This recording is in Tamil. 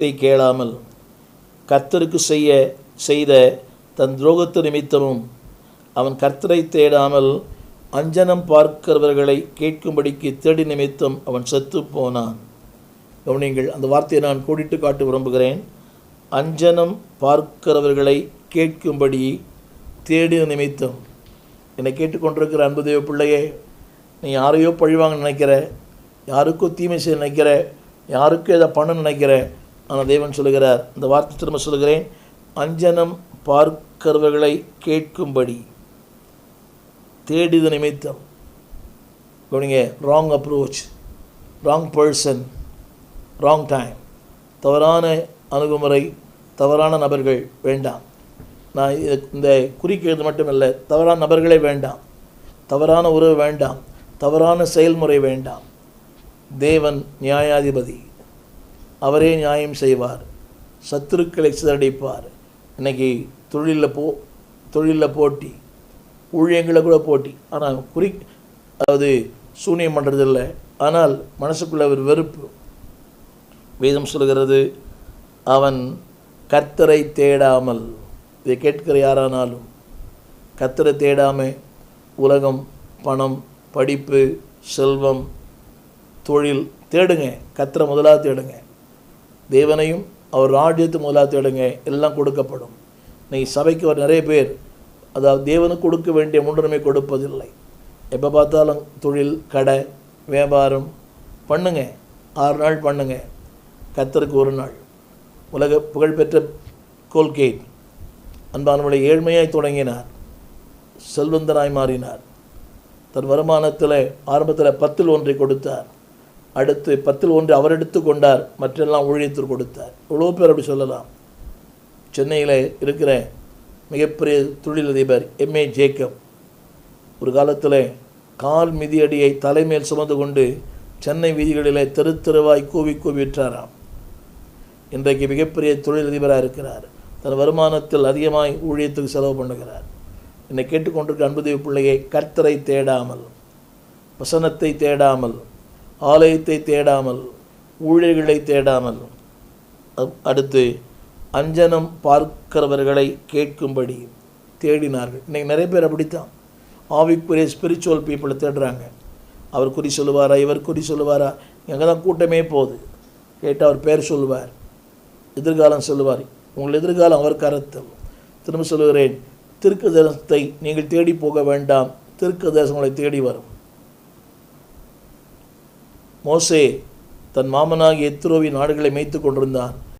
இதை கேளாமல் கர்த்தருக்கு செய்ய செய்த தன் துரோகத்து நிமித்தமும் அவன் கர்த்தரை தேடாமல் அஞ்சனம் பார்க்கிறவர்களை கேட்கும்படிக்கு தேடி நிமித்தம் அவன் செத்து போனான் கவனிங்கள் அந்த வார்த்தையை நான் கூடிட்டு காட்ட விரும்புகிறேன். அஞ்சனம் பார்க்கிறவர்களை கேட்கும்படி தேடி நிமித்தம். என்னை கேட்டுக்கொண்டிருக்கிற அன்புதேவ பிள்ளையே நீ யாரையோ பழிவாங்க நினைக்கிற யாருக்கோ தீமை செய்ய நினைக்கிற யாருக்கும் எதை பண்ண நினைக்கிற ஆனால் தேவன் சொல்லுகிறார் இந்த வார்த்தை திரும்ப சொல்லுகிறேன் அஞ்சனம் பார்க்கிறவர்களை கேட்கும்படி தேடித நிமித்தம். கவனிங்க wrong approach wrong person wrong time தவறான அணுகுமுறை தவறான நபர்கள் வேண்டாம். நான் இந்த குறிக்கிறது மட்டுமல்ல தவறான நபர்களே வேண்டாம். தவறான உறவு வேண்டாம். தவறான செயல்முறை வேண்டாம். தேவன் நியாயாதிபதி. அவரே நியாயம் செய்வார். சத்துருக்களை சிதறடிப்பார். இன்னைக்கு தொழிலில் போ தொழிலில் போட்டி ஊழியங்களை கூட போட்டி. ஆனால் குறி அதாவது சூனியம் பண்ணுறதில்ல ஆனால் மனசுக்குள்ள ஒரு வெறுப்பு. வேதம் சொல்கிறது அவன் கர்த்தரை தேடாமல் இதை கேட்கிற யாரானாலும் கர்த்தரை தேடாமல் உலகம் பணம் படிப்பு செல்வம் தொழில் தேடுங்க. கத்தரை முதலாக தேடுங்க. தேவனையும் அவர் ராஜ்யத்து முதலாக எல்லாம் கொடுக்கப்படும். நீ சபைக்கு வர நிறைய பேர் அதாவது தேவனுக்கு கொடுக்க வேண்டிய முன்னுரிமை கொடுப்பதில்லை. எப்போ பார்த்தாலும் தொழில் கடை வியாபாரம் பண்ணுங்க. ஆறு நாள் பண்ணுங்க. கத்தருக்கு ஒரு நாள். உலக புகழ்பெற்ற கோல்கேட் அன்பானவளை ஏழ்மையாய் தொடங்கினார். செல்வந்தனாய் மாறினார். தன் வருமானத்தில் ஆரம்பத்தில் பத்தில் ஒன்றை கொடுத்தார். அடுத்து பத்தில் ஒன்று அவர் எடுத்து கொண்டார் மற்றெல்லாம் ஊழியத்தில் கொடுத்தார். இவ்வளோ பேர் அப்படி சொல்லலாம். சென்னையில் இருக்கிற மிகப்பெரிய தொழிலதிபர் எம்ஏ ஜேக்கப் ஒரு காலத்தில் கால் மிதியடியை தலைமேல் சுமந்து கொண்டு சென்னை வீதிகளிலே தெரு தெருவாய் கூவி கூவி விற்றாராம். இன்றைக்கு மிகப்பெரிய தொழிலதிபராக இருக்கிறார். தன் வருமானத்தில் அதிகமாய் ஊழியத்துக்கு செலவு பண்ணுகிறார். என்னை கேட்டுக்கொண்டிருக்க அன்புதேவ பிள்ளையை கர்த்தரை தேடாமல் வசனத்தை தேடாமல் ஆலயத்தை தேடாமல் ஊழியர்களை தேடாமல் அடுத்து அஞ்சனம் பார்க்கிறவர்களை கேட்கும்படி தேடினார்கள். இன்றைக்கி நிறைய பேர் அப்படித்தான். ஆவிக்குரிய ஸ்பிரிச்சுவல் பீப்புளை தேடுறாங்க. அவர் குறி சொல்லுவாரா இவர் குறி சொல்லுவாரா? எங்கே தான் கூட்டமே போகுது. கேட்டால் அவர் பேர் சொல்லுவார். எதிர்காலம் சொல்லுவார். உங்கள் எதிர்காலம் அவர் கரத்தில் திரும்ப சொல்லுகிறேன் திருக்கு தரிசனத்தை நீங்கள் தேடி போக வேண்டாம். திருக்கு தரிசனம் தேடி வரும். மோசே தன் மாமனாகிய எத்ரோவின் நாடுகளை மேய்த்து கொண்டிருந்தான்.